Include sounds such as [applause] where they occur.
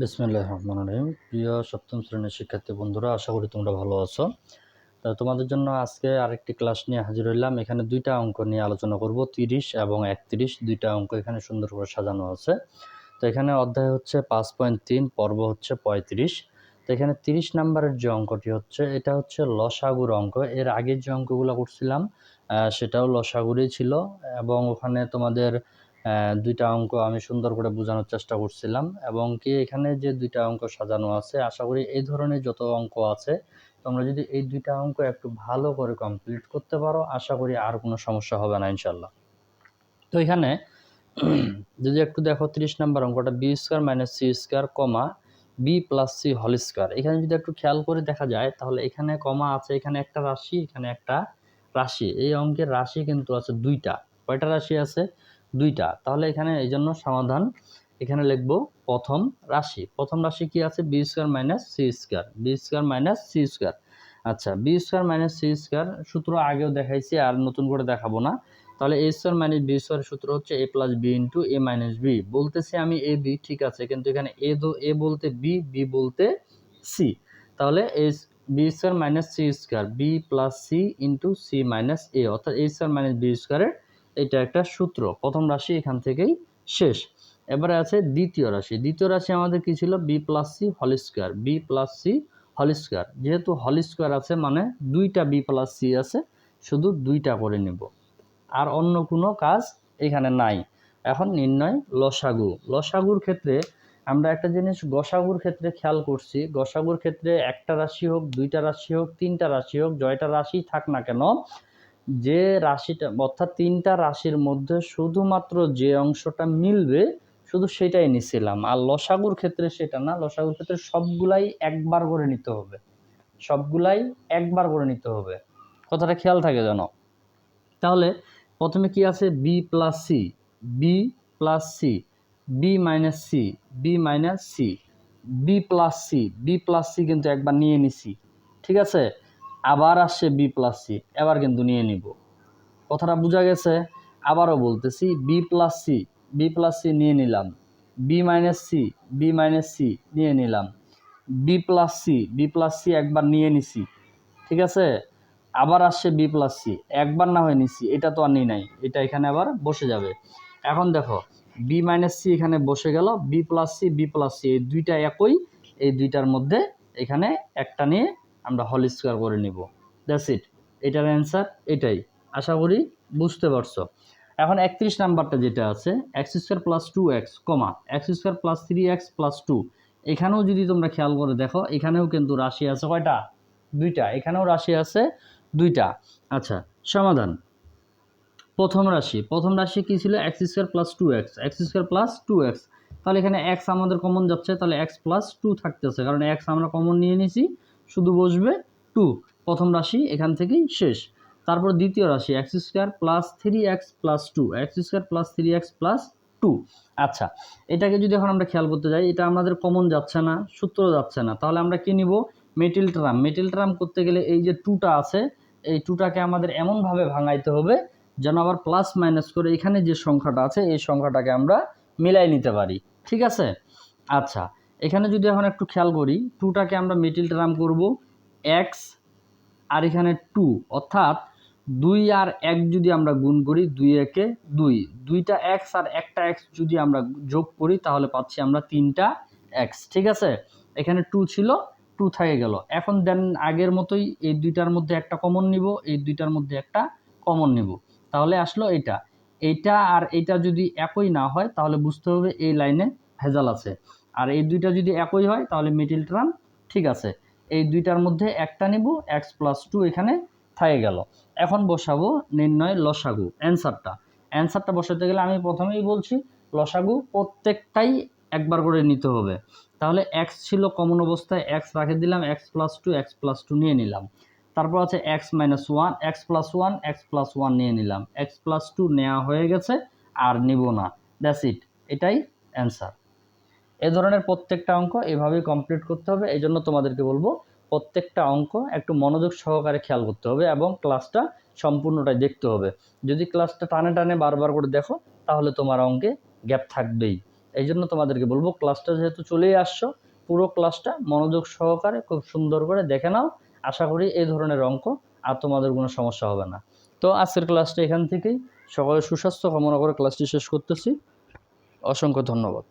বিসমিল্লাহ রহমান রহিম। প্রিয় সপ্তম শ্রেণির শিক্ষার্থী বন্ধুরা, আশা করি তোমরা ভালো আছো। তা তোমাদের জন্য আজকে আরেকটি ক্লাস নিয়ে হাজির হইলাম। এখানে দুইটা অঙ্ক নিয়ে আলোচনা করব, তিরিশ এবং একত্রিশ। দুইটা অঙ্ক এখানে সুন্দর করে সাজানো আছে। তো এখানে অধ্যায় হচ্ছে পাঁচ পয়েন্ট তিন, পর্ব হচ্ছে পঁয়ত্রিশ। তো এখানে তিরিশ নাম্বারের যে অঙ্কটি হচ্ছে, এটা হচ্ছে লসাগুর অঙ্ক। এর আগের যে অঙ্কগুলো করছিলাম সেটাও লসাগুরই ছিল এবং ওখানে তোমাদের দুইটা অঙ্ক আমি সুন্দর করে বোঝানোর চেষ্টা করছিলাম এবং কি এখানে যে দুইটা অঙ্ক সাজানো আছে, আশা করি এই ধরনের যত অঙ্ক আছে, তোমরা যদি এই দুইটা অঙ্ক একটু ভালো করে কমপ্লিট করতে পারো, আশা করি আর কোনো সমস্যা হবে না ইনশাল্লাহ তো এখানে [clears throat] যদি একটু দেখো, তিরিশ নাম্বার অঙ্কটা, B square minus C square comma B plus C whole square. এখানে যদি একটু খেয়াল করে দেখা যায়, তাহলে এখানে কমা আছে, এখানে একটা রাশি, এখানে একটা রাশি। এই অঙ্কের রাশি কিন্তু আছে দুইটা। কয়টা রাশি আছে? দুইটা। তাহলে এখানে এই জন্য সমাধান, এখানে লিখব প্রথম রাশি। প্রথম রাশি কি আছে? B square minus C square. B square minus C square. আচ্ছা B square minus C square সূত্র আগেও দেখাইছি, আর নতুন করে দেখাবো না। তাহলে A square minus B square সূত্র হচ্ছে A plus B into A minus B. বলতেছি আমি এ, বি, ঠিক আছে, কিন্তু এখানে এ দো, এ বলতে বি বি বলতে সি। তাহলে A B square minus C square, B plus C into C minus A, অর্থাৎ এ স্কোয়ার মাইনাস বি স্কোয়ারের এটা একটা সূত্র। প্রথম রাশি এখান থেকেই শেষ। এবারে আছে দ্বিতীয় রাশি। দ্বিতীয় রাশি আমাদের কি ছিল? বি প্লাস সি হল স্কোয়ার বি প্লাস সি হল স্কোয়ার যেহেতু হল স্কোয়ার আছে মানে দুইটা বি প্লাস সি আছে, শুধু দুইটা করে নেব। আর অন্য কোনো কাজ এখানে নাই। এখন নির্ণয় লসাগু। লসাগুর ক্ষেত্রে আমরা একটা জিনিস গসাগুর ক্ষেত্রে খেয়াল করছি। গসাগুর ক্ষেত্রে একটা রাশি হোক, দুইটা রাশি হোক, তিনটা রাশি হোক, জয়টা রাশি থাক না কেন যে রাশিটা, অর্থাৎ তিনটা রাশির মধ্যে শুধুমাত্র যে অংশটা মিলবে, শুধু সেটাই নিছিলাম। আর লসাগুর ক্ষেত্রে সেটা না, লসাগুর ক্ষেত্রে সবগুলাই একবার করে নিতে হবে। সবগুলাই একবার করে নিতে হবে। কথাটা খেয়াল থাকে যেন। তাহলে প্রথমে কি আছে? B plus C B plus C B minus C B minus C B plus C B plus C কিন্তু একবার নিয়ে নিছি। ঠিক আছে? আবার আসছে বি প্লাস সি এবার কিন্তু নিয়ে নিব। কথাটা বোঝা গেছে? আবারও বলতেছি B plus C B plus C নিয়ে নিলাম। B minus C B minus C নিয়ে নিলাম। B plus C B plus C একবার নিয়ে নিছি, ঠিক আছে? আবার আসছে বি প্লাস সি একবার না হয়ে নিছি, এটা তো আর নিই নাই, এটা এখানে আবার বসে যাবে। এখন দেখো বি মাইনাস সি এখানে বসে গেল B plus C B plus C এই দুইটা একই, এই দুইটার মধ্যে এখানে একটা নিয়ে আমরা হল স্কোয়ার করে নিব। দ্যাটস ইট এটার অ্যান্সার এটাই। আশা করি বুঝতে পারছ। এখন একত্রিশ নাম্বারটা যেটা আছে X square plus two X comma X square plus three X plus two এখানেও যদি তোমরা খেয়াল করে দেখো, এখানেও কিন্তু রাশি আছে কয়টা? দুইটা। এখানেও রাশি আছে দুইটা। আচ্ছা সমাধান। প্রথম রাশি। প্রথম রাশি কী ছিল? X square plus two X X square plus two X তাহলে এখানে এক্স আমাদের কমন যাচ্ছে, তাহলে এক্স প্লাস টু থাকতেছে। কারণ এক্স আমরা কমন নিয়ে নিছি শুধু বসবে টু। প্রথম রাশি এখান থেকেই শেষ। তারপর দ্বিতীয় রাশি X square plus three X plus two X square plus three X plus two আচ্ছা এটাকে যদি এখন আমরা খেয়াল করতে যাই, এটা আমাদের কমন যাচ্ছে না, সূত্র যাচ্ছে না। তাহলে আমরা কি নিব? মেটিল ট্রাম মেটিল ট্রাম করতে গেলে এই যে টুটা আছে, এই টুটাকে আমাদের এমনভাবে ভাঙাইতে হবে যেন আবার প্লাস মাইনাস করে এখানে যে সংখ্যাটা আছে, এই সংখ্যাটাকে আমরা মিলাই নিতে পারি। ঠিক আছে? আচ্ছা এখানে যদি এখন একটু খেয়াল করি, টুটাকে আমরা মিডিল টার্ম করব এক্স আর এখানে টু অর্থাৎ দুই আর এক যদি আমরা গুণ করি, দুই একে দুই। দুইটা এক্স আর একটা এক্স যদি আমরা যোগ করি, তাহলে পাচ্ছি আমরা তিনটা এক্স ঠিক আছে? এখানে টু ছিল টু থেকে গেল। এখন দেন আগের মতোই এই দুইটার মধ্যে একটা কমন নিব, এই দুইটার মধ্যে একটা কমন নিব। তাহলে আসলো এটা এইটা আর এইটা যদি একই না হয়, তাহলে বুঝতে হবে এই লাইনে ভেজাল আছে। আর এই দুইটা যদি একই হয়, তাহলে মিডিল টার্ম ঠিক আছে। এই দুইটার মধ্যে একটা নিব এক্স প্লাস টু এখানে থেকে গেল। এখন বসাবো নির্ণয় লসাগু অ্যান্সারটা অ্যান্সারটা বসাতে গেলে আমি প্রথমেই বলছি, লসাগু প্রত্যেকটাই একবার করে নিতে হবে। তাহলে এক্স ছিল কমন অবস্থায় এক্স রাখে দিলাম X plus two X plus two নিয়ে নিলাম। তারপর আছে X minus one X plus one X plus one নিয়ে নিলাম। এক্স প্লাস টু নেওয়া হয়ে গেছে, আর নিব না। দ্যাস ইট এটাই অ্যান্সার এ ধরনের প্রত্যেকটা অঙ্ক এভাবেই কমপ্লিট করতে হবে এই জন্য তোমাদেরকে বলব প্রত্যেকটা অঙ্ক একটু মনোযোগ সহকারে খেয়াল করতে হবে এবং ক্লাসটা সম্পূর্ণটাই দেখতে হবে। যদি ক্লাসটা টানে টানে বারবার করে দেখো, তাহলে তোমার অঙ্কে গ্যাপ থাকবেই। এই জন্য তোমাদেরকে বলব ক্লাসটা যেহেতু চলেই আসছো, পুরো ক্লাসটা মনোযোগ সহকারে খুব সুন্দর করে দেখে নাও। আশা করি এই ধরনের অঙ্ক আর তোমাদের কোনো সমস্যা হবে না। তো আজকের ক্লাসটা এখান থেকেই। সকলের সুস্বাস্থ্য কামনা করে ক্লাসটি শেষ করতেছি। অসংখ্য ধন্যবাদ।